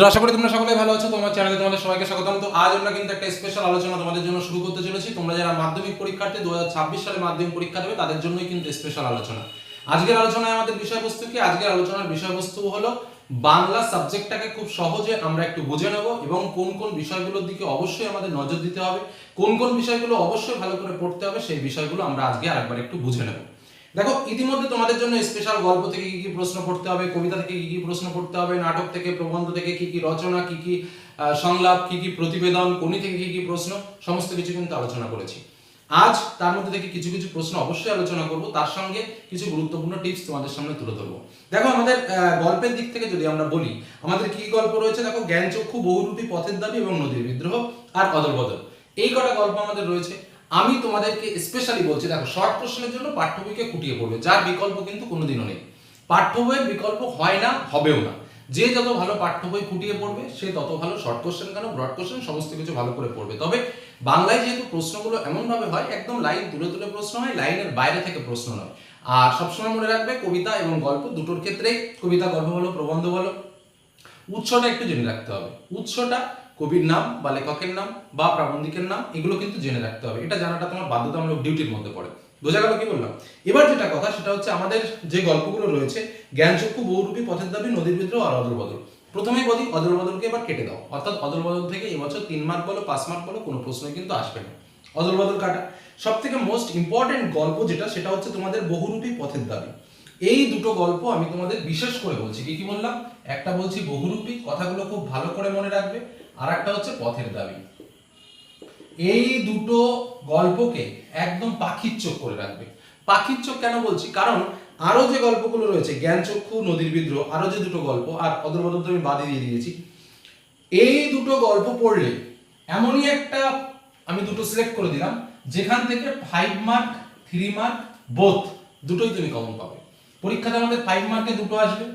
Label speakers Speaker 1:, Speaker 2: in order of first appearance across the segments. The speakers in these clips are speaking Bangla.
Speaker 1: আশা করি তোমরা সকলে ভালো আছো। তোমার চ্যানেলে তোমাদের সবাইকে স্বাগতম। তো আজ আমরা কিন্তু একটা স্পেশাল আলোচনা তোমাদের জন্য শুরু করতে চলেছি। তোমরা যারা মাধ্যমিক পরীক্ষার্থী, দু হাজার ছাব্বিশ সালে মাধ্যমিক পরীক্ষা দেবে, তাদের জন্যই কিন্তু স্পেশাল আলোচনা। আজকের আলোচনায় আমাদের বিষয়বস্তু কি? আজকের আলোচনার বিষয়বস্তু হলো বাংলা সাবজেক্টটাকে খুব সহজে আমরা একটু বুঝে নেব এবং কোন কোন বিষয়গুলোর দিকে অবশ্যই আমাদের নজর দিতে হবে, কোন কোন বিষয়গুলো অবশ্যই ভালো করে পড়তে হবে, সেই বিষয়গুলো আমরা আজকে আরেকবার একটু বুঝে নেব। দেখো, ইতিমধ্যে তোমাদের জন্য স্পেশাল গল্প থেকে কি কি প্রশ্ন পড়তে হবে, কবিতা থেকে কি কি প্রশ্ন পড়তে হবে, নাটক থেকে, প্রবন্ধ থেকে কি কি রচনা, কি কি সংলাপ, কি কি প্রতিবেদন কোনি থেকে কি কি প্রশ্ন, সমস্ত কিছু কিন্তু আলোচনা করেছি। আজ তার মধ্যে থেকে কিছু কিছু প্রশ্ন অবশ্যই আলোচনা করব, তার সঙ্গে কিছু গুরুত্বপূর্ণ টিপস তোমাদের সামনে তুলে ধরবো। দেখো, আমাদের গল্পের দিক থেকে যদি আমরা বলি, আমাদের কি কি গল্প রয়েছে? দেখো, জ্ঞানচক্ষু বহুরূপী পথের দাবি এবং নদীর বিদ্রোহ আর অদল বদল। এই কটা গল্প আমাদের রয়েছে। আমি তোমাদেরকে স্পেশালি বলছি, দেখো শর্ট কোশ্চেনের জন্য পাঠ্য বইকে পড়বে, যার বিকল্প কিন্তু কোনোদিনও নেই। পাঠ্য বইয়ের বিকল্প হয় না, হবেও না। যে যত ভালো পাঠ্য বই খুঁটিয়ে পড়বে, সে তত ভালো শর্ট কোশ্চেন কেন ব্রড কোশ্চেন সমস্ত কিছু ভালো করে পড়বে। তবে বাংলায় যেহেতু প্রশ্নগুলো এমনভাবে হয়, একদম লাইন তুলে তুলে প্রশ্ন হয়, লাইনের বাইরে থেকে প্রশ্ন নয়। আর সবসময় মনে রাখবে, কবিতা এবং গল্প দুটোর ক্ষেত্রেই কবিতা, গল্প বলো, প্রবন্ধ বলো, উৎসটা একটু জেনে রাখতে হবে। উৎসটা কবির নাম বা লেখকের নাম বা প্রাবন্ধিকের নাম, এগুলো কিন্তু জেনে রাখতে হবে। এটা জানাটা তোমার বাধ্যতামূলক ডিউটির মধ্যে পড়ে। বোঝা গেল কি বললাম? এবার যেটা কথা, সেটা হচ্ছে আমাদের যে গল্পগুলো রয়েছে, জ্ঞানচক্ষু, বহুরূপী, পথের দাবি, নদীর বিদ্রোহ আর অদল বদল। প্রথমেই বলি অদল বদলকে এবার কেটে দাও। অর্থাৎ অদল বদল থেকে এবছর তিন মার্ক বলো, পাঁচ মার্ক বলো, কোনো প্রশ্নই কিন্তু আসবে না। অদল বদল কাটা। সব থেকে মোস্ট ইম্পর্টেন্ট গল্প যেটা, সেটা হচ্ছে তোমাদের বহুরূপী, পথের দাবি। এই দুটো গল্প আমি তোমাদের বিশেষ করে বলছি। কি কি বললাম? একটা বলছি বহুরূপী, কথাগুলো খুব ভালো করে মনে রাখবে। আর একটা হচ্ছে পথের দাবি। এই দুটো গল্পকে একদম পাখির চোখ করে রাখবে। পাখির চোখ কেন বলছি? কারণ আরও যে গল্পগুলো রয়েছে জ্ঞানচক্ষু নদীর বিদ্রোহ, আরও যে দুটো গল্প, আর অদরবদল আমি বাদে দিয়ে দিয়েছি, এই দুটো গল্প পড়লে এমনই একটা আমি দুটো সিলেক্ট করে দিলাম, যেখান থেকে five mark three mark both দুটোই তুমি কমন পাবে। পরীক্ষাতে আমাদের ফাইভ মার্কে দুটো আসবে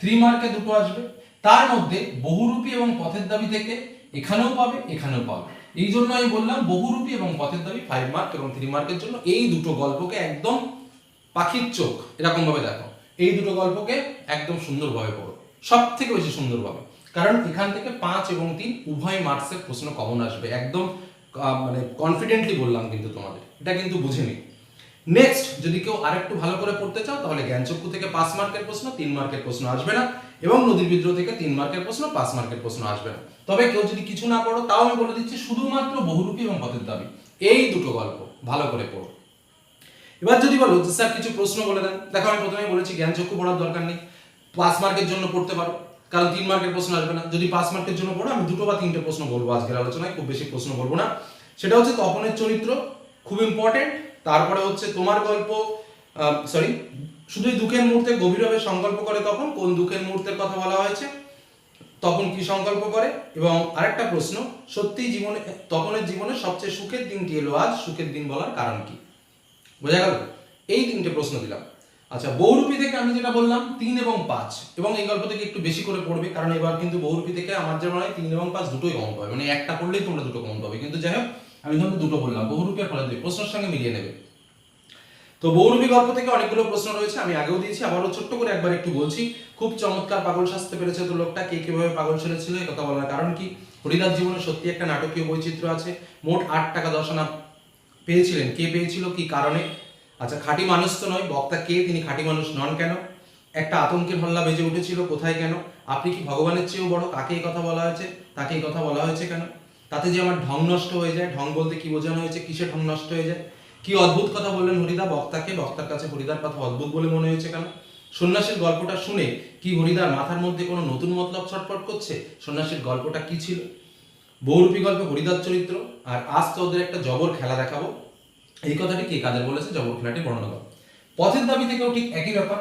Speaker 1: থ্রি মার্কে দুটো আসবে তার মধ্যে বহুরূপী এবং পথের দাবি থেকে এখানেও পাবে এখানেও পাবে। এই জন্য আমি বললাম, বহুরূপী এবং পথের দাবি ফাইভ মার্ক এবং থ্রি মার্কের জন্য এই দুটো গল্পকে একদম পাখির চোখ এরকম ভাবে দেখো। এই দুটো গল্পকে একদম সুন্দরভাবে পড়ো সব থেকে বেশি সুন্দরভাবে। কারণ এখান থেকে পাঁচ এবং তিন উভয় মার্কসের প্রশ্ন কমন আসবে। একদম মানে কনফিডেন্টলি বললাম কিন্তু তোমাদের। এটা কিন্তু বুঝে নিই নেক্সট যদি কেউ আরেকটু ভালো করে পড়তে চাও, তাহলে জ্ঞানচক্ষু থেকে পাঁচ মার্কের প্রশ্ন, তিন মার্কের প্রশ্ন আসবে না। এবং নদীর বিদ্রোহ থেকে তিন মার্কের প্রশ্ন, পাঁচ মার্কের প্রশ্ন আসবে না। তবে কেউ যদি কিছু না পড়ো, তাও আমি বলে দিচ্ছি, শুধুমাত্র বহুরূপী এবং পথের দাবি। এই দুটো গল্প, ভালো করে পড়ো। এবার যদি বলো যে, স্যার, কিছু প্রশ্ন বলে দেন। দেখো, আমি প্রথমেই বলেছি, জ্ঞানচক্ষু পড়ার দরকার নেই। পাঁচ মার্কের জন্য পড়তে পারো, কারণ তিন মার্কের প্রশ্ন আসবে না। যদি পাঁচ মার্কের জন্য পড়ো, আমি দুটো বা তিনটে প্রশ্ন বলব আজকের আলোচনায়, খুব বেশি প্রশ্ন বলব না। সেটা হচ্ছে তপনের চরিত্র, খুব ইম্পর্টেন্ট তারপরে হচ্ছে তোমার গল্প সরি শুধুই দুঃখের মুহূর্তে গভীরভাবে সংকল্প করে তখন কোন দুঃখের মুহূর্তের কথা বলা হয়েছে, তখন কি সংকল্প করে, এবং আরেকটা প্রশ্ন সত্যি জীবনে তপনের জীবনে সবচেয়ে সুখের দিনটি এলো আজ, সুখের দিন বলার কারণ কি? বোঝা গেল? এই তিনটে প্রশ্ন দিলাম। আচ্ছা বহুরূপী থেকে আমি যেটা বললাম, তিন এবং পাঁচ, এবং এই গল্প থেকে একটু বেশি করে পড়বে, কারণ এবার কিন্তু বহুরূপী থেকে আমার যে মনে হয় তিন এবং পাঁচ দুটোই কমন পাবে মানে একটা পড়লেই তোমরা দুটো কমন পাবে, কিন্তু যাই হোক আমি ধরুন দুটো বললাম, বহুরূপী আর ফলে দুই প্রশ্নের সঙ্গে মিলিয়ে নেবে। তো বহুরূপী গল্প থেকে অনেকগুলো প্রশ্ন রয়েছে, আমি আগেও দিয়েছি, আবারও ছোট্ট করে একবার একটু বলছি। খুব চমৎকার পাগল সাজতে পেরেছে তো লোকটা, কে কীভাবে পাগল ছেড়েছিল এই কথা বলার কারণ কি? হরিদাস জীবনে সত্যি একটা নাটকীয় বৈচিত্র্য আছে। মোট আট টাকা দশ আনা পেয়েছিলেন। কে পেয়েছিল, কি কারণে? আচ্ছা খাঁটি মানুষ তো নয়, বক্তা কে, তিনি খাঁটি মানুষ নন কেন? একটা আতঙ্কের হল্লা বেজে উঠেছিল, কোথায় কেন? আপনি কি ভগবানের চেয়েও বড়? কাকে এই কথা বলা হয়েছে? তাকে এই কথা বলা হয়েছে কেন? তাতে যে আমার ঢং নষ্ট হয়ে যায়, ঢং বলতে কি বোঝানো হয়েছে, কিসে ঢং নষ্ট হয়ে যায়? কি অদ্ভুত কথা বললেন হরিদা? বক্তাকে, বক্তার কাছে হরিদার কথা অদ্ভুত বলে মনে হয়েছে কেন? সন্ন্যাসীর গল্পটা শুনে কি হরিদার মাথার মধ্যে কোনো নতুন মতলব ছটফট করছে? সন্ন্যাসীর গল্পটা কি ছিল? বহুরূপী গল্পে হরিদার চরিত্র, আর আজ তো ওদের একটা জবর খেলা দেখাবো। এই কথাটি কে কাদের বলেছে? জবর খেলাটি বর্ণনা করো। পথের দাবি থেকেও ঠিক একই ব্যাপার।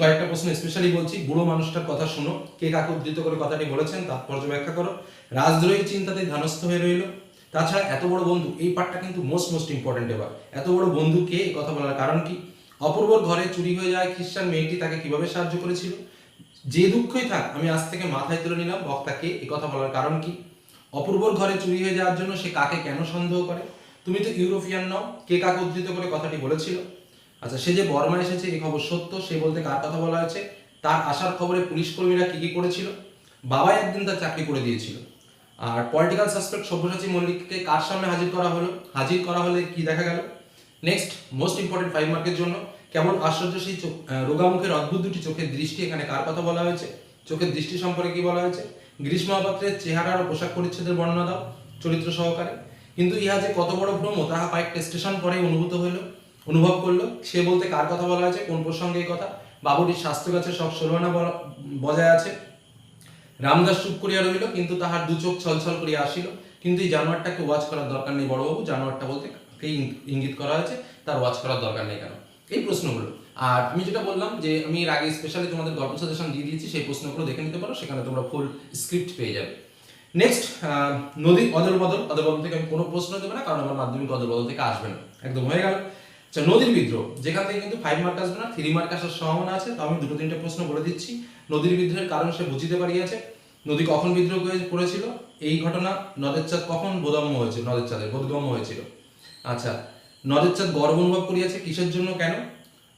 Speaker 1: কয়েকটা প্রশ্ন স্পেশালি বলছি। বুড়ো মানুষটার কথা শুনো। কে কাকে উদ্ধৃত করে কথাটি বলেছেন তাৎপর্য ব্যাখ্যা করো। রাজদ্রোহী চিন্তাতে ধ্যানস্থ হয়ে রইল। তাছাড়া এত বড় বন্ধু, এই পার্টটা কিন্তু মোস্ট মোস্ট ইম্পর্টেন্ট এবার। এত বড় বন্ধু কে? এই কথা বলার কারণ কি? অপূর্বর ঘরে চুরি হয়ে যায় খ্রিস্টান মেয়েটি তাকে কীভাবে সাহায্য করেছিল? যে দুঃখই থাক, আমি আজ থেকে মাথায় তুলে নিলাম বক্তাকে এই কথা বলার কারণ কি? অপূর্বর ঘরে চুরি হয়ে যাওয়ার জন্য সে কাকে কেন সন্দেহ করে? তুমি তো ইউরোপিয়ান নাও। কে কাকে উদ্ধৃত করে কথাটি বলেছিল? আচ্ছা সে যে বর্মা এসেছে এই খবর সত্য, সে বলতে কার কথা বলা হয়েছে? তার আসার খবরে পুলিশ কর্মীরা কি কি করেছিল? বাবাই একদিন তার চাকরি করে দিয়েছিল। আর পলিটিক্যাল সাসপেক্ট সব্যসাচী মল্লিককে কার সামনে হাজির করা হলো? হাজির করা হলে কি দেখা গেল? নেক্সট মোস্ট ইম্পর্টেন্ট ফাইভ মার্কের জন্য কেমন আশ্চর্য সেই রোগামুখের অদ্ভুত দুটি চোখের দৃষ্টি এখানে কার কথা বলা হয়েছে? চোখের দৃষ্টি সম্পর্কে কি বলা হয়েছে? গ্রীষ্ম মহাপাত্রের চেহারা ও পোশাক পরিচ্ছদের বর্ণনা দাও, চরিত্র সহকারে। কিন্তু ইহা যে কত বড় ভ্রম, তাহা কয়েকটা স্টেশন পরে অনুভূত হইল। অনুভব করল, সে বলতে কার কথা বলা হয়েছে, কোন প্রসঙ্গে এই কথা? বাবুটির স্বাস্থ্য কাছে সব ষোলনা বজায় আছে। রামদাস চুপ করিয়া রহিল, কিন্তু তাহার দু চোখ ছলছল করিয়া আসিল। কিন্তু এই জানোয়ারটাকে ওয়াচ করার দরকার নেই বড়বাবু, জানোয়ারটা বলতে ইঙ্গিত করা হয়েছে, তার ওয়াচ করার দরকার নেই কেন? এই প্রশ্নগুলো। আর আমি যেটা বললাম যে, আমি এর আগে স্পেশালি তোমাদের গল্প সাজেশন দিয়ে দিয়েছি, সেই প্রশ্নগুলো দেখে নিতে পারো, সেখানে তোমরা ফুল স্ক্রিপ্ট পেয়ে যাবে। নেক্সট নদী অদল বদল। অদল বদল থেকে আমি কোনো প্রশ্ন দেবো না, কারণ আমার মাধ্যমিক অদল বদল থেকে আসবে না। একদম হয়ে গেল। আচ্ছা নদীর বিদ্রোহ, যেখান থেকে কিন্তু ফাইভ মার্ক আসবে না থ্রি মার্ক আসার সম্ভাবনা আছে, তো আমি দুটো তিনটে প্রশ্ন বলে দিচ্ছি। নদীর বিদ্রোহের কারণ সে বুঝিতে পারিয়াছে। নদী কখন বিদ্রোহ করে- করেছিল? এই ঘটনা নদের চাঁদ কখন বোধগম্য হয়েছিল নদের চাঁদের বোধগম্য হয়েছিল। আচ্ছা নদের চাঁদ গর্ব অনুভব করিয়াছে কিসের জন্য কেন?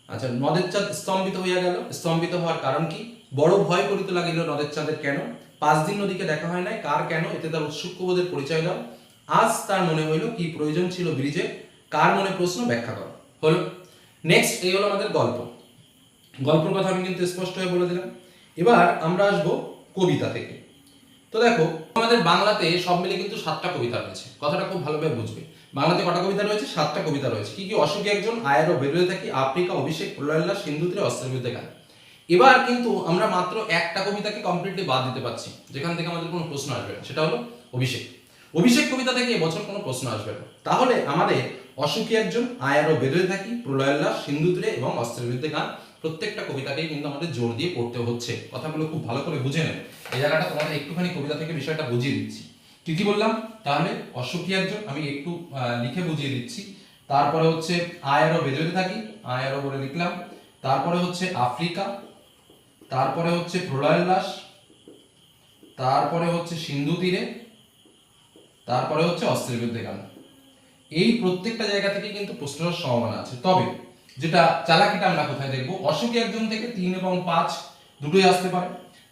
Speaker 1: আচ্ছা নদের চাঁদ স্তম্ভিত হইয়া গেল। স্তম্ভিত হওয়ার কারণ কি? বড় ভয় করিতে লাগিল নদের চাঁদের কেন? পাঁচ দিন নদীকে দেখা হয় নাই, কার কেন? এতে তার উৎসুকবোধের পরিচয় দাও। আজ তার মনে হইল কি প্রয়োজন ছিল ব্রিজে, কার মনে প্রশ্ন ব্যাখ্যা করো? হলো। নেক্সট এই হলো আমাদের গল্প। গল্পের কথা আমি কিন্তু স্পষ্ট হয়ে বলে দিলাম। এবার আমরা আসব কবিতা থেকে। তো দেখো, আমাদের বাংলাতে সব মিলে কিন্তু সাতটা কবিতা রয়েছে। কথাটা খুব ভালোভাবে বুঝবে। বাংলাতে কটা কবিতা রয়েছে? সাতটা কবিতা রয়েছে। কি কি? অসুখী একজন আয়ের ও বেরোতে থাকি, আফ্রিকা, অভিষেক প্রলয়ল্লা সিন্ধু তীরে অস্ত্রের বিরুদ্ধে গান। এবার কিন্তু আমরা মাত্র একটা কবিতাকে কমপ্লিটলি বাদ দিতে পারছি। যেখান থেকে আমাদের কোনো প্রশ্ন আসবে না। সেটা হলো অভিষেক। অভিষেক কবিতা থেকে এবছর কোনো প্রশ্ন আসবে না। তাহলে আমাদের অসুখী একজন আয়ার ও বেরোতে থাকি প্রলয়োল্লাস সিন্ধু তীরে এবং অস্ত্রের বিরুদ্ধে গান। প্রত্যেকটা কবিতাকেই কিন্তু আমাদের জোর দিয়ে পড়তে হচ্ছে। কথাগুলো খুব ভালো করে বুঝে নেবে। এই জায়গাটা তোমাদের একটুখানি কবিতা থেকে বিষয়টা বুঝিয়ে দিচ্ছি। কি বললাম? তাহলে অসুখী একজন, আমি একটু লিখে বুঝিয়ে দিচ্ছি। তারপরে হচ্ছে আয়ারও বেরোতে থাকি আয়ারও বলে লিখলাম। তারপরে হচ্ছে আফ্রিকা। তারপরে হচ্ছে প্রলয়োল্লাস তারপরে হচ্ছে সিন্ধু তীরে। তারপরে হচ্ছে অস্ত্রের বিরুদ্ধে গান। এই প্রত্যেকটা জায়গা থেকে কিন্তু প্রশ্নের সম্ভাবনা আছে। তবে যেটা চালাকিটা আমরা কোথায় দেখব? অসুখী একজন থেকে তিন এবং পাঁচ দুটোই আসতে পারে।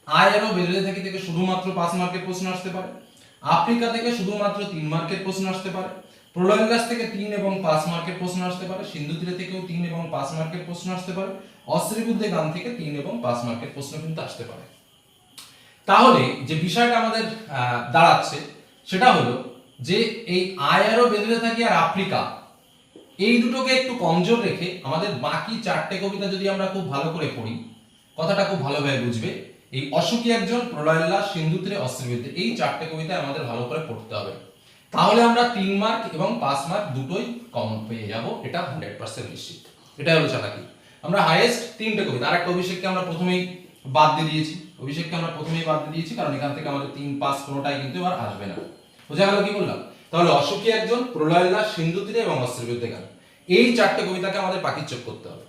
Speaker 1: আয়ারও বেরোতে থাকি থেকে শুধুমাত্র পাঁচ মার্কের প্রশ্ন আসতে পারে। আফ্রিকা থেকে শুধুমাত্র তিন মার্কের প্রশ্ন আসতে পারে। প্রলয়োল্লাস থেকে তিন এবং পাঁচ মার্কের প্রশ্ন আসতে পারে। সিন্ধু তীরে থেকেও তিন এবং পাঁচ মার্কের প্রশ্ন আসতে পারে। অস্ত্রের বিরুদ্ধে গান থেকে তিন এবং পাঁচ মার্কের প্রশ্ন কিন্তু আসতে পারে। তাহলে যে বিষয়টা আমাদের দাঁড়াচ্ছে সেটা হলো যে এই আয়ারও বেঁধে থাকি আর আফ্রিকা, এই দুটোকে একটু কমজোর রেখে আমাদের বাকি চারটে কবিতা যদি আমরা খুব ভালো করে পড়ি, কথাটা খুব ভালোভাবে বুঝবে। এই অসুখী একজন প্রলয়োল্লা সিন্ধু তীরে অস্ত্রের এই চারটে কবিতা আমাদের ভালো করে পড়তে হবে। তাহলে আমরা তিন মার্ক এবং পাঁচ মার্ক দুটোই কমন পেয়ে যাব, এটা হান্ড্রেড পার্সেন্ট নিশ্চিত। এটাই হলো চালাকি। আমরা হাইয়েস্ট তিনটে কবিতা আর একটা অভিষেককে আমরা প্রথমেই বাদ দিয়ে দিয়েছি। অভিষেককে আমরা প্রথমেই বাদ দিয়ে দিয়েছি, কারণ এখান থেকে আমাদের তিন, পাঁচ কোনোটাই কিন্তু আর আসবে না। বোঝা গেল কি বললাম? তাহলে অসুখী একজন প্রলয়োল্লা সিন্ধু তীরে এবং অস্ত্রের বিরুদ্ধে গান এই চারটে কবিতাকে আমাদের পাখির চোখ করতে হবে।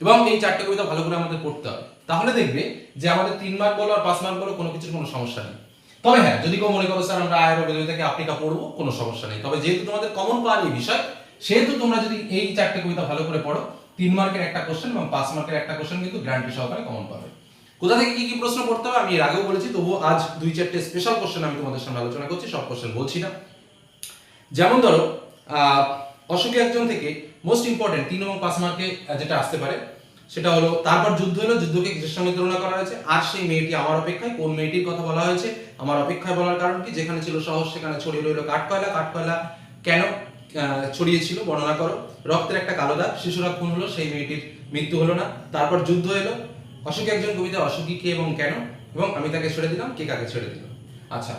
Speaker 1: এবং এই চারটে কবিতা ভালো করে আমাদের পড়তে হবে। তাহলে দেখবে যে আমাদের তিন মার্ক বলো আর পাঁচ মার্ক বলো কোনো কিছুর কোনো সমস্যা নেই। তবে হ্যাঁ যদি কেউ মনে করো, স্যার, আমরা আয়ের বেদবি থেকে আফ্রিকা পড়ব কোনো সমস্যা নেই। তবে যেহেতু তোমাদের কমন পাওয়ার এই বিষয়, সেহেতু তোমরা যদি এই চারটে কবিতা ভালো করে পড়ো, তিন মার্কের একটা কোশ্চেন এবং পাঁচ মার্কের একটা কোশ্চেন কিন্তু গ্যারান্টি সহকারে কমন পাবে। কোথা থেকে কি কি প্রশ্ন করতে হবে আমি এর আগেও বলেছি, তবুও আজ দুই চারটে স্পেশাল কোশ্চেন আমি তোমাদের সামনে আলোচনা করছি, সব কোশ্চেন বলছি না। যেমন ধরো অসুখী একজন থেকে মোস্ট ইম্পর্টেন্ট তিন এবং পাঁচ মার্কে যেটা আসতে পারে, সেটা হলো তারপর যুদ্ধ হলো, যুদ্ধকে কিসের সঙ্গে তুলনা করা হয়েছে, আর সেই মেয়েটি আমার অপেক্ষায়, কোন মেয়েটির কথা বলা হয়েছে, আমার অপেক্ষায় বলার কারণ কি, যেখানে ছিল সহজ সেখানে ছড়িয়ে রইল কাঠকয়লা কাঠকয়লা কেন ছড়িয়েছিল বর্ণনা করো, রক্তের একটা কালো দাগ, শিশুরা খুন হলো, সেই মেয়েটির মৃত্যু হলো না, তারপর যুদ্ধ এলো অসুখী একজন কবিতা অসুখী কে এবং কেন? এবং আমি তাকে ছেড়ে দিলাম, কে কাকে ছেড়ে দিলাম আচ্ছা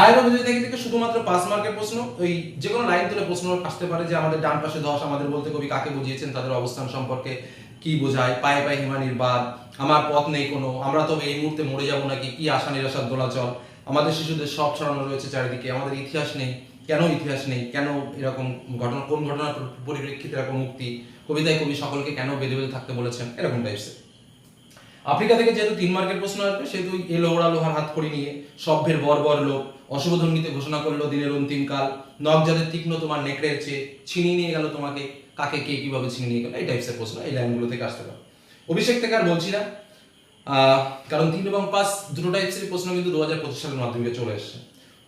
Speaker 1: আয়ের অভিযোগ থেকে থেকে শুধুমাত্র পাঁচ মার্কের প্রশ্ন, ওই যে কোনো লাইন তুলে প্রশ্ন আসতে পারে যে আমাদের ডান পাশে দশ আমাদের বলতে কবি কাকে বুঝিয়েছেন, তাদের অবস্থান সম্পর্কে কি বোঝায়, পায়ে পায়ে হিমানির বাদ আমার পথ নেই কোনো, আমরা তো এই মুহূর্তে মরে যাব নাকি, কি আশা নিরাশার দোলাচল? আমাদের শিশুদের সব ছড়ানো রয়েছে চারিদিকে, আমাদের ইতিহাস নেই, কেন ইতিহাস নেই, কেন এরকম ঘটনা, কোন ঘটনার পরিপ্রেক্ষিতে এরকম মুক্তি? কবিতায় কবি সকলকে কেন বেঁধে বেঁধে থাকতে বলেছেন? এরকম টাইপসের আফ্রিকা থেকে যেহেতু তিন মার্কের প্রশ্ন আসবে, সেহেতু এলো ওরা লোহার হাত খড়ি নিয়ে সভ্যের বর্বর লোক অশুভ ধ্বনিতে ঘোষণা করল দিনের অন্তিম কাল। নখ যাদের তীক্ষ্ণ তোমার নেকড়ের চেয়ে ছিনিয়ে নিয়ে গেল তোমাকে। কাকে কে কীভাবে ছিনিয়ে নিয়ে গেল? এই টাইপসের প্রশ্ন, এই লাইনগুলো থেকে আসতে পারে। অভিষেক থেকে আর বলছি না। কারণ তিন এবং পাঁচ দুটো টাইপসের প্রশ্ন কিন্তু দু হাজার পঁচিশ সালের মাধ্যমিকে চলে এসেছে।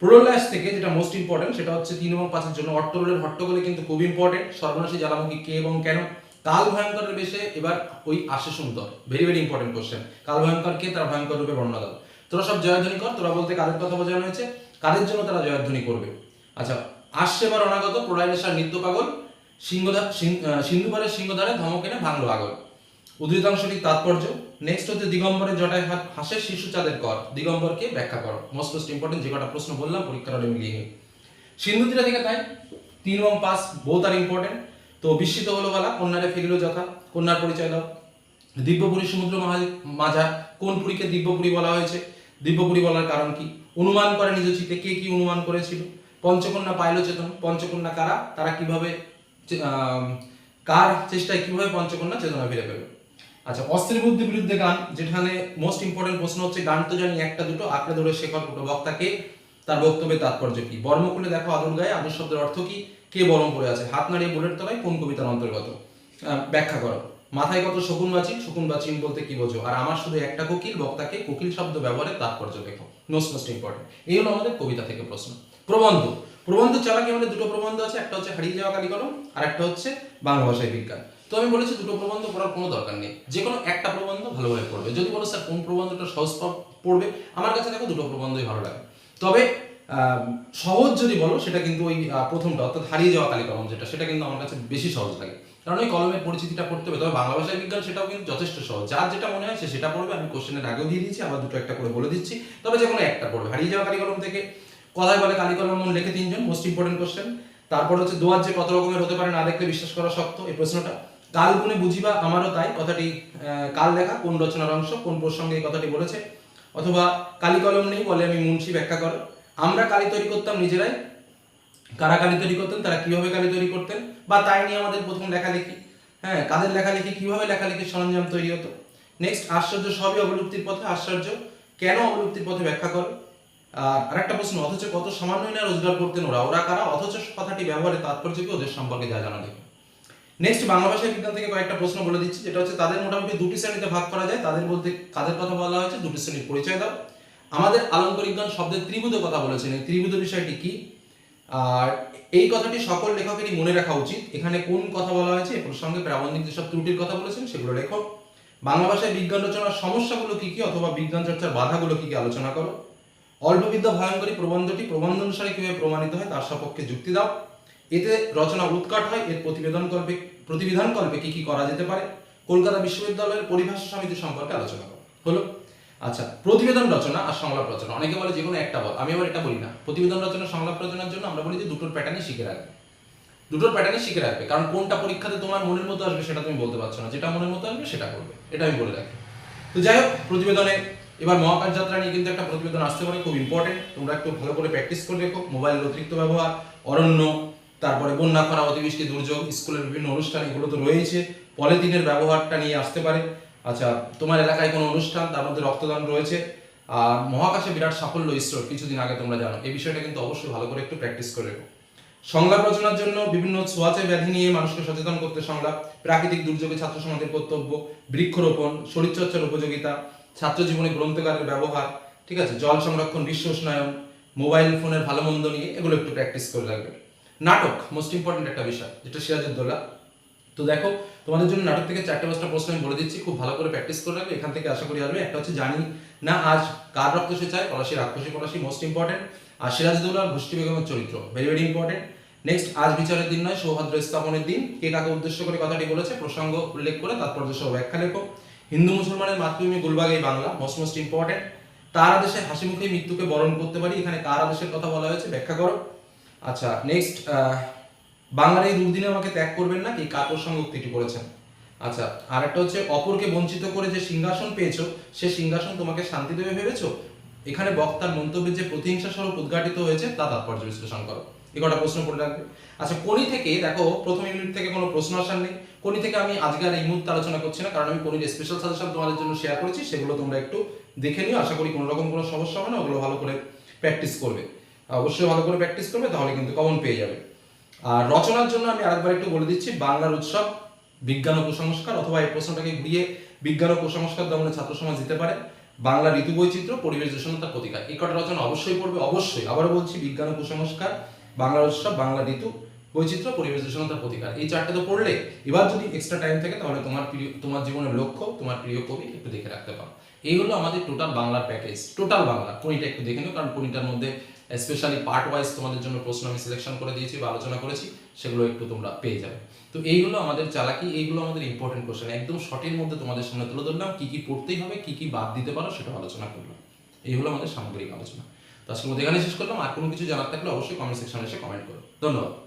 Speaker 1: প্রোডোল্যাস থেকে যেটা মোস্ট ইম্পর্টেন্ট সেটা হচ্ছে তিন এবং পাঁচের জন্য অট্টরোলের হট্টগোলে কিন্তু খুব ইম্পর্টেন্ট সর্বনাশী জ্বালামুখী কে এবং কেন? কাল ভয়ঙ্করের বেশে এবার ওই আসে সুন্দর। ভেরি ভেরি ইম্পর্টেন্ট কোশ্চেন কাল ভয়ঙ্কর কে? তারা ভয়ঙ্কর রূপে বর্ণনা দাও তোরা সব জয়ধ্বনি কর তোরা বলতে কাদের কথা বোঝানো হয়েছে? কাদের জন্য তারা জয়ধ্বনি করবে? আচ্ছা আসছে এবার অনাগত প্রোডাইলেশার নিত্য পাগল সিংহদা সিং- আহ, সিন্ধুপাড়ের সিংহধারে ধমক এনে ভাঙলো আগল উদ্ধৃতাংশটির তাৎপর্য নেক্সট হচ্ছে দিগম্বরের জটায় হাত হাসে শিশু চাঁদের কর। দিগম্বরকে ব্যাখ্যা করো। মোস্ট মোস্ট ইম্পর্টেন্ট যে কটা প্রশ্ন বললাম পরীক্ষার মিলিয়ে সিন্ধু তীরা থেকে তাই। তিন এবং পাঁচ বোথ আর ইম্পর্টেন্ট তো বিস্মিত হলো বলা কন্যারে ফিরিল যথা, কন্যার পরিচয় দাও। দিব্যপুরী সমুদ্র মাঝার কোন পুরীকে দিব্যপুরী বলা হয়েছে? দিব্যপুরী বলার কারণ কি? অনুমান করে নিজ চিতে কে কি অনুমান করেছিল? পঞ্চকন্যা পাইল চেতন, পঞ্চকন্যা কারা? তারা কীভাবে কার চেষ্টায় কীভাবে পঞ্চকন্যা চেতনা ফিরে পেল? আচ্ছা অস্ত্রের বুদ্ধি বিরুদ্ধে গান, যেখানে মোস্ট ইম্পর্টেন্ট প্রশ্ন হচ্ছে, গান তো জানি একটা দুটো, আঁকড়ে ধরে শেখর দুটো বক্তাকে তার বক্তব্যের তাৎপর্য কি? বর্মকুলে দেখো আদর গায়ে, আদর শব্দের অর্থ কি? কে বরম পড়ে আছে? হাত নাড়িয়ে বুলেট তলায় কোন কবিতার অন্তর্গত? ব্যাখ্যা করো। মাথায় কত শকুন বাচি? শকুন বাচি বলতে কি বোঝো? আর আমার শুধু একটা কোকিল, বক্তাকে কোকিল শব্দ ব্যবহারের তাৎপর্য দেখো। মোস্ট মোস্ট ইম্পর্টেন্ট এই হলো আমাদের কবিতা থেকে প্রশ্ন। প্রবন্ধ। প্রবন্ধ চালাকি আমাদের দুটো প্রবন্ধ আছে। একটা হচ্ছে হারিয়ে যাওয়া কালিকলম, আর একটা হচ্ছে বাংলা ভাষায় বিজ্ঞান। তো আমি বলেছি দুটো প্রবন্ধ পড়ার কোনো দরকার নেই। যে কোনো একটা প্রবন্ধ ভালোভাবে পড়বে। যদি বলো, স্যার, কোন প্রবন্ধটা সহজ পড়বে? আমার কাছে দেখো দুটো প্রবন্ধই ভালো লাগে। তবে সহজ যদি বলো, সেটা কিন্তু ওই প্রথমটা, অর্থাৎ হারিয়ে যাওয়া কালি কলম যেটা, সেটা কিন্তু আমার কাছে বেশি সহজ লাগে। কারণ ওই কলমের পরিচিতিটা পড়তে হবে। তবে বাংলা ভাষায় বিজ্ঞান সেটাও কিন্তু যথেষ্ট সহজ। যার যেটা মনে হয় সেটা পড়বে। আমি কোশ্চেনের আগেও দিয়ে দিচ্ছি আবার দুটো একটা করে বলে দিচ্ছি। তবে যে কোনো একটা পড়বে। হারিয়ে যাওয়া কালি কলম থেকে কথায় বলে কালি কলম লেখে তিনজন মোস্ট ইম্পর্টেন্ট কোশ্চেন তারপর হচ্ছে দোয়ার যে কত রকমের হতে পারে না দেখলে বিশ্বাস করা শক্ত, এই প্রশ্নটা। কাল গুণে বুঝিবা আমারও তাই। কথাটি কাল লেখা কোন রচনার অংশ, কোন প্রসঙ্গে এই কথাটি বলেছে। অথবা কালি কলম নেই বলে আমি মুন্সি ব্যাখ্যা করো। আমরা কালি তৈরি করতাম নিজেরাই। কারা কালি তৈরি করতেন, তারা কীভাবে কালি তৈরি করতেন? বা তাই নিয়ে আমাদের প্রথম লেখালেখি। হ্যাঁ কাদের লেখালেখি, কীভাবে লেখালেখির সরঞ্জাম তৈরি হতো? নেক্সট আশ্চর্য সবই অবলুপ্তির পথে। আশ্চর্য, কেন অবলুপ্তির পথে ব্যাখ্যা করো? আর আরেকটা প্রশ্ন, অথচ কত সামান্যই না রোজগার করতেন ওরা। ওরা কারা? অথচ কথাটি ব্যবহারে তাৎপর্য কি? ওদের সম্পর্কে যা জানা দেখো নেক্সট বাংলা ভাষা বিজ্ঞান থেকে কয়েকটা প্রশ্ন বলে দিচ্ছি। যেটা হচ্ছে, তাদের মোটামুটি দুটি শ্রেণীতে ভাগ করা যায়। তাদের বলতে কাদের কথা বলা হয়েছে? দুটি শ্রেণির পরিচয় দাও। আমাদের আলঙ্কারিক গান শব্দের ত্রিভুজ কথা বলেছেন। এই ত্রিভুজ বিষয়টি কি? আর এই কথাটি সকল লেখকেরই মনে রাখা উচিত। এখানে কোন কথা বলা হয়েছে? এ প্রসঙ্গে প্রাবন্ধিক যেসব ত্রুটির কথা বলেছেন, সেগুলো লেখো। বাংলা ভাষায় বিজ্ঞান রচনার সমস্যাগুলো কি কি? অথবা বিজ্ঞান চর্চার বাধাগুলো কি কি আলোচনা করো। অল্পবিদ্যা ভয়ঙ্করী প্রবন্ধটি প্রবন্ধ অনুসারে কীভাবে প্রমাণিত হয় তার সপক্ষে যুক্তি দাও। এতে রচনা উৎকাট হয়। এর প্রতিবেদন কল্পে প্রতিবিধান কল্পে কি কি করা যেতে পারে। কলকাতা বিশ্ববিদ্যালয়ের পরিভাষা সমিতি সম্পর্কে আলোচনা করো। হলো আচ্ছা প্রতিবেদন রচনা আর সংলাপ রচনা। অনেকে বলে যে কোনো একটা বল। আমি আবার এটা বলি না। প্রতিবেদন রচনা, সংলাপ রচনার জন্য আমরা বলি যে দুটোর প্যাটার্নই শিখে রাখবে। দুটোর প্যাটার্নই শিখে রাখবে। কারণ কোনটা পরীক্ষাতে তোমার মনের মতো আসবে সেটা তুমি বলতে পারছ না। যেটা মনের মতো আসবে সেটা করবে। এটা আমি বলে রাখি। তো যাই হোক, প্রতিবেদনে এবার মহাকাশ যাত্রা নিয়ে কিন্তু একটা প্রতিবেদন আসতে পারে, খুব ইম্পর্টেন্ট তোমরা একটু ভালো করে প্র্যাকটিস করে রেখো। মোবাইলের অতিরিক্ত ব্যবহার, অরণ্য, তারপরে বন্যা খরা অতিবৃষ্টি, দুর্যোগ, স্কুলের বিভিন্ন অনুষ্ঠান, এগুলো তো রয়েছে পলিথিনের ব্যবহারটা নিয়ে আসতে পারে। আচ্ছা তোমার এলাকায় কোনো অনুষ্ঠান, তার মধ্যে রক্তদান রয়েছে, আর মহাকাশে বিরাট সাফল্য ইসরোর, কিছুদিন আগে তোমরা জানো। এই বিষয়টা কিন্তু অবশ্যই ভালো করে একটু প্র্যাকটিস করে রেখো সংলাপ রচনার জন্য বিভিন্ন ছোঁয়াচে ব্যাধি নিয়ে মানুষকে সচেতন করতে সংলাপ, প্রাকৃতিক দুর্যোগে ছাত্র সমাজের কর্তব্য, বৃক্ষরোপণ, শরীরচর্চার উপযোগিতা ছাত্র জীবনে গ্রন্থকারের ব্যবহার, ঠিক আছে, জল সংরক্ষণ, বিশ্ব উষ্ণায়ন, মোবাইল ফোনের ভালো মন্দ নিয়ে এগুলো একটু প্র্যাকটিস করে রাখবে। নাটক মোস্ট ইম্পর্টেন্ট একটা বিষয়, যেটা সিরাজউদ্দৌলা। তো দেখো তোমাদের জন্য নাটক থেকে চারটে পাঁচটা প্রশ্ন আমি বলে দিচ্ছি, খুব ভালো করে প্র্যাকটিস করে রাখবে। এখান থেকে আশা করি আসবে। একটা হচ্ছে জানি না আজ কার রক্ত সে চায়, পলাশি, রাক্ষসী, পলাশি মোস্ট ইম্পর্টেন্ট আর সিরাজদৌলার গোষ্ঠী বেগমের চরিত্র ভেরি ভেরি ইম্পর্টেন্ট নেক্সট আজ বিচারের দিন নয় সৌভাদ্র স্থাপনের দিন। কে কাকে উদ্দেশ্য করে কথাটি বলেছে, প্রসঙ্গ উল্লেখ করে তাৎপর্য সহ ব্যাখ্যা লেখো। হিন্দু মুসলমানের মাতৃভূমি গুলবাগ এই বাংলা মোস্ট মোস্ট ইম্পর্টেন্ট তার আদেশে হাসি মুখে মৃত্যুকে বরণ করতে পারি। এখানে কার আদেশের কথা বলা হয়েছে, ব্যাখ্যা করো। আচ্ছা নেক্সট বাংলার এই দুর্দিনে আমাকে ত্যাগ করবেন না কি কার সঙ্গে উক্তিটি করেছেন। আচ্ছা আর একটা হচ্ছে, অপরকে বঞ্চিত করে যে সিংহাসন পেয়েছ, সে সিংহাসন তোমাকে শান্তি দেবে ভেবেছো? এখানে বক্তার মন্তব্যে যে প্রতিহিংসা স্বরূপ উদ্ঘাটিত হয়েছে, তা তাৎপর্য বিশ্লেষণ করো। কটা প্রশ্ন পড়ে রাখবে। আচ্ছা কোনি থেকে, দেখো, প্রথম ইউনিট থেকে কোনো প্রশ্ন আসার নেই। কোনি থেকে আমি আজকে আর এই মুহূর্তে আলোচনা করছি না, কারণ আমি কোনির স্পেশাল সাজেশন তোমাদের জন্য শেয়ার করেছি, সেগুলো তোমরা একটু দেখে নিও। আশা করি কোনো রকম কোনো সমস্যা হবে না, ওগুলো ভালো করে প্র্যাকটিস করবে। অবশ্যই ভালো করে প্র্যাকটিস করবে, তাহলে কিন্তু কমন পেয়ে যাবে। আর রচনার জন্য আমি আরেকবার একটু বলে দিচ্ছি, বাংলার উৎসব, বিজ্ঞান ও কুসংস্কার, অথবা এই প্রশ্নটাকে ঘুরিয়ে বিজ্ঞান ও কুসংস্কার দমনে ছাত্র সমাজ দিতে পারে। বাংলা ঋতু বৈচিত্র্য, পরিবেশ দূষণতার প্রতিকার। এই কটা রচনা অবশ্যই পড়বে, অবশ্যই। আবারও বলছি, বিজ্ঞান ও কুসংস্কার বাংলা উৎসব, বাংলা ঋতু বৈচিত্র্য, পরিবেশ দূষণতার প্রতিকার। এই চারটে তো পড়লে এবার যদি এক্সট্রা টাইম থাকে, তাহলে তোমার প্রিয়, তোমার জীবনের লক্ষ্য, তোমার প্রিয় কবি একটু দেখে রাখতে পারো। এই হলো আমাদের টোটাল বাংলার প্যাকেজ টোটাল বাংলা। কোনিটা একটু দেখে নিও, কারণ কোনিটার মধ্যে স্পেশালি পার্ট ওয়াইজ তোমাদের জন্য প্রশ্ন আমি সিলেকশন করে দিয়েছি বা আলোচনা করেছি, সেগুলো একটু তোমরা পেয়ে যাবে। তো এইগুলো আমাদের চালাকি, এইগুলো আমাদের ইম্পর্টেন্ট কোশ্চেন একদম শর্টের মধ্যে তোমাদের সামনে তুলে ধরলাম, কী কী পড়তেই হবে, কী কী বাদ দিতে পারো সেটা আলোচনা করলাম। এই হলো আমাদের সামগ্রিক আলোচনা। তো আজকের মধ্যে এখানে শেষ করলাম। আর কোনো কিছু জানার থাকলে অবশ্যই কমেন্ট সেকশনে এসে কমেন্ট করো। ধন্যবাদ।